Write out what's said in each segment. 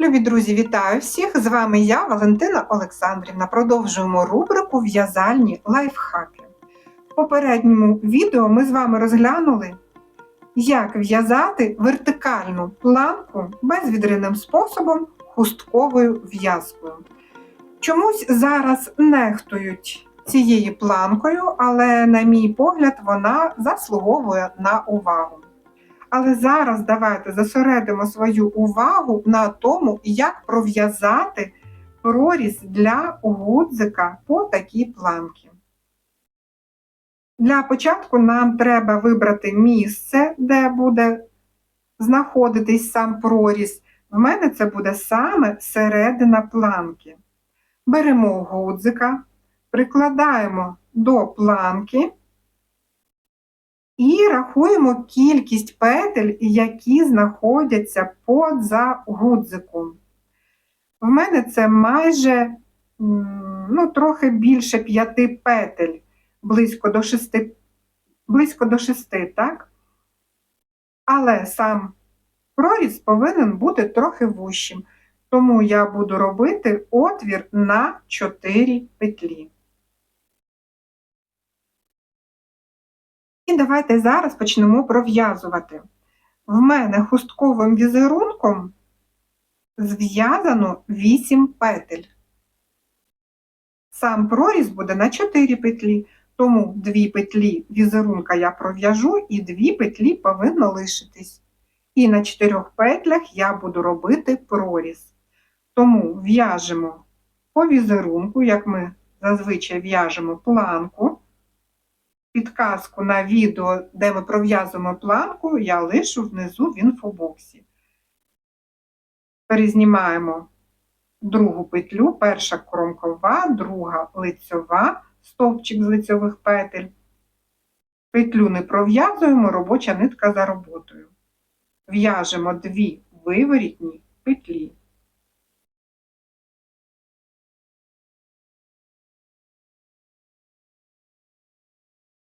Любі друзі, вітаю всіх! З вами я, Валентина Олександрівна. Продовжуємо рубрику В'язальні лайфхаки. В попередньому відео ми з вами розглянули, як в'язати вертикальну планку безвідряним способом хустковою в'язкою. Чомусь зараз нехтують цією планкою, але, на мій погляд, вона заслуговує на увагу. Але зараз давайте зосередимо свою увагу на тому, як пров'язати проріз для гудзика по такій планці. Для початку нам треба вибрати місце, де буде знаходитись сам проріз. В мене це буде саме середина планки. Беремо гудзика, прикладаємо до планки. І рахуємо кількість петель, які знаходяться поза гудзиком. В мене це майже ну, трохи більше п'яти петель, близько до шести, близько до шести, так? Але сам проріз повинен бути трохи вущим, тому я буду робити отвір на 4 петлі. І давайте зараз почнемо пров'язувати. В мене хустковим візерунком зв'язано 8 петель. Сам проріз буде на 4 петлі, тому 2 петлі візерунка я пров'яжу і 2 петлі повинно лишитись. І на 4 петлях я буду робити проріз. Тому в'яжемо по візерунку, як ми зазвичай в'яжемо планку. Підказку на відео, де ми пров'язуємо планку, я лишу внизу в інфобоксі. Перезнімаємо другу петлю, перша кромкова, друга лицьова, стовпчик з лицьових петель. Петлю не пров'язуємо, робоча нитка за роботою. В'яжемо дві виворітні петлі.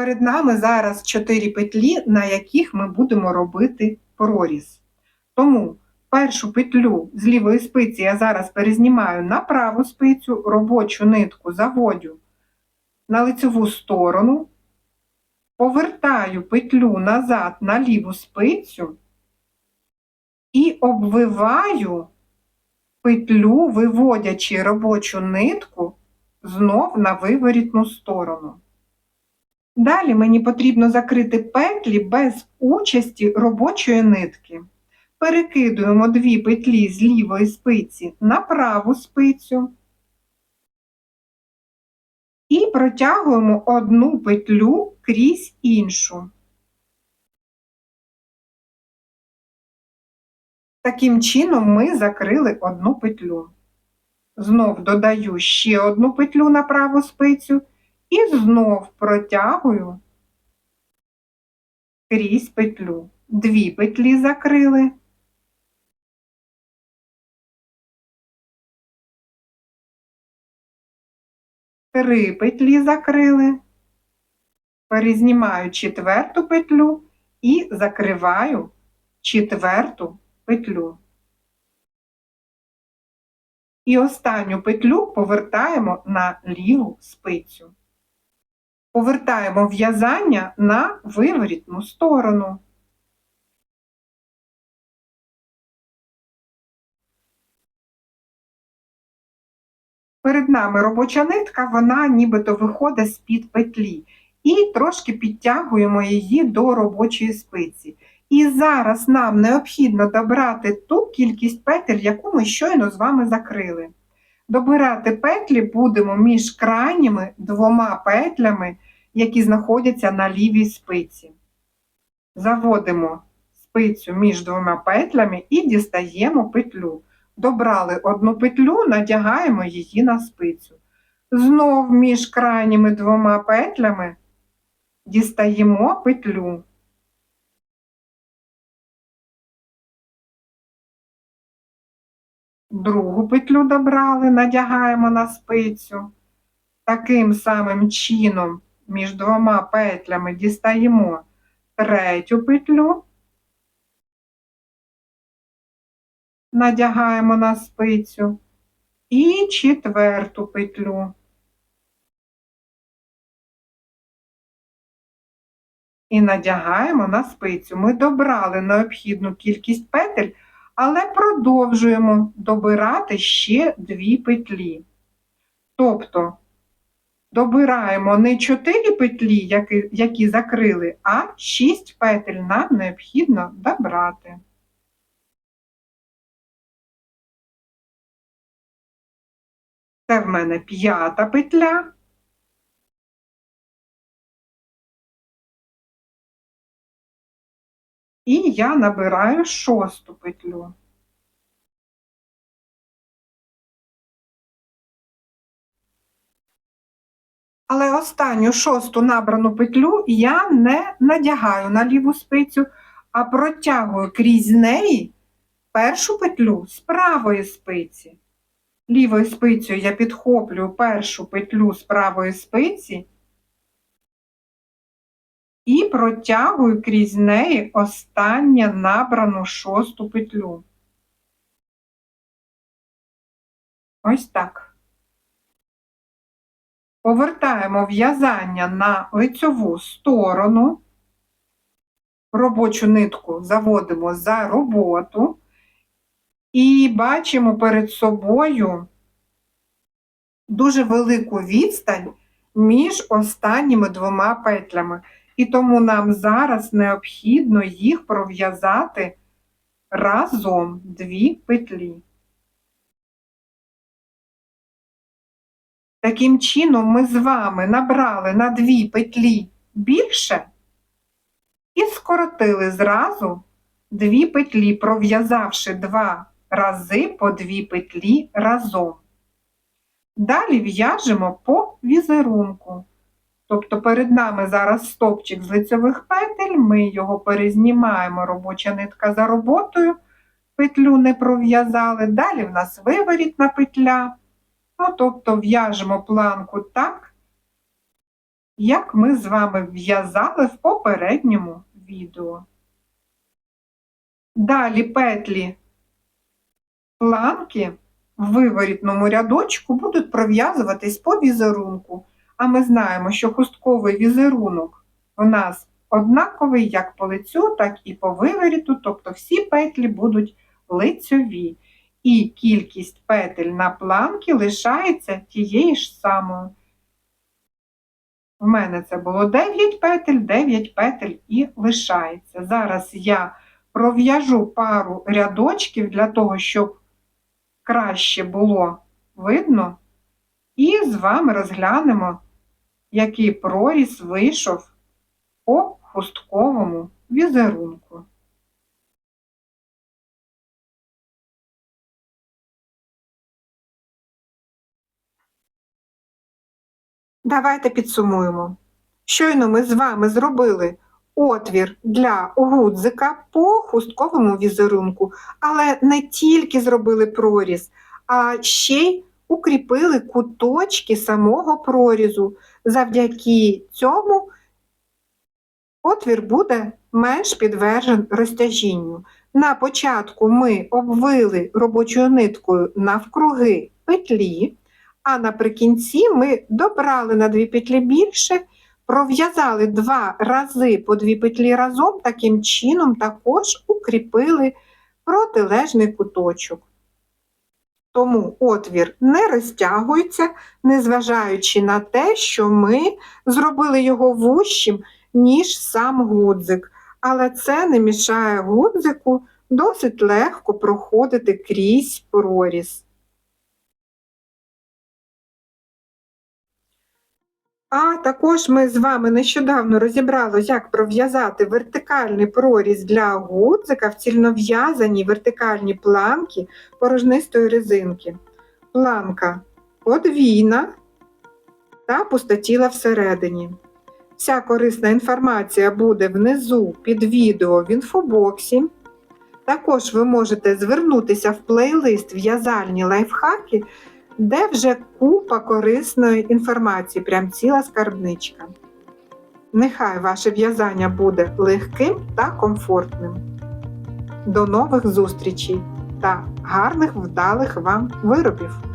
Перед нами зараз 4 петлі, на яких ми будемо робити проріз. Тому першу петлю з лівої спиці я зараз перезнімаю на праву спицю, робочу нитку заводю на лицеву сторону, повертаю петлю назад на ліву спицю і обвиваю петлю, виводячи робочу нитку знов на виворітну сторону. Далі мені потрібно закрити петлі без участі робочої нитки. Перекидуємо дві петлі з лівої спиці на праву спицю і протягуємо одну петлю крізь іншу. Таким чином ми закрили одну петлю. Знов додаю ще одну петлю на праву спицю і знов протягую крізь петлю. Дві петлі закрили. Три петлі закрили. Перезнімаю четверту петлю і закриваю четверту петлю. І останню петлю повертаємо на ліву спицю. Повертаємо в'язання на виворітну сторону. Перед нами робоча нитка, вона нібито виходить з-під петлі. І трошки підтягуємо її до робочої спиці. І зараз нам необхідно добрати ту кількість петель, яку ми щойно з вами закрили. Добирати петлі будемо між крайніми двома петлями, які знаходяться на лівій спиці. Заводимо спицю між двома петлями і дістаємо петлю. Добрали одну петлю, надягаємо її на спицю. Знов між крайніми двома петлями дістаємо петлю. Другу петлю добрали, надягаємо на спицю. Таким самим чином між двома петлями дістаємо третю петлю надягаємо на спицю і четверту петлю. І надягаємо на спицю. Ми добрали необхідну кількість петель, але продовжуємо добирати ще дві петлі. Тобто добираємо не 4 петлі, які, які закрили, а 6 петель нам необхідно добрати. Це в мене п'ята петля. І я набираю шосту петлю. Але останню шосту набрану петлю я не надягаю на ліву спицю, а протягую крізь неї першу петлю з правої спиці. Лівою спицею я підхоплюю першу петлю з правої спиці і протягую крізь неї останню набрану шосту петлю. Ось так. Повертаємо в'язання на лицьову сторону, робочу нитку заводимо за роботу і бачимо перед собою дуже велику відстань між останніми двома петлями. І тому нам зараз необхідно їх пров'язати разом дві петлі. Таким чином, ми з вами набрали на дві петлі більше і скоротили зразу дві петлі, пров'язавши два рази по дві петлі разом. Далі в'яжемо по візерунку. Тобто перед нами зараз стопчик з лицьових петель, ми його перезнімаємо, робоча нитка за роботою, петлю не пров'язали. Далі в нас виворітна петля. Ну, тобто в'яжемо планку так, як ми з вами в'язали в попередньому відео. Далі петлі планки в виворітному рядочку будуть пров'язуватись по візерунку. А ми знаємо, що хустковий візерунок у нас однаковий як по лицю, так і по виворіту, тобто всі петлі будуть лицьові і кількість петель на планки лишається тією ж самою. В мене це було 9 петель, 9 петель і лишається. Зараз я пров'яжу пару рядочків для того, щоб краще було видно, і з вами розглянемо, який проріз вийшов по хустковому візерунку. Давайте підсумуємо. Щойно ми з вами зробили отвір для гудзика по хустковому візерунку, але не тільки зробили проріз, а ще й укріпили куточки самого прорізу. Завдяки цьому отвір буде менш підвержен розтяжінню. На початку ми обвили робочою ниткою навкруги петлі. А наприкінці ми добрали на дві петлі більше, пров'язали два рази по дві петлі разом, таким чином також укріпили протилежний куточок. Тому отвір не розтягується, незважаючи на те, що ми зробили його вущим, ніж сам гудзик. Але це не мішає гудзику досить легко проходити крізь проріз. А також ми з вами нещодавно розібрали, як пров'язати вертикальний проріз для гудзика в цільнов'язаній вертикальній планки порожнистої резинки. Планка подвійна та пустотіла всередині. Вся корисна інформація буде внизу під відео в інфобоксі. Також ви можете звернутися в плейлист в'язальні лайфхаки де вже купа корисної інформації, прям ціла скарбничка. Нехай ваше в'язання буде легким та комфортним. До нових зустрічей! та гарних вдалих вам виробів!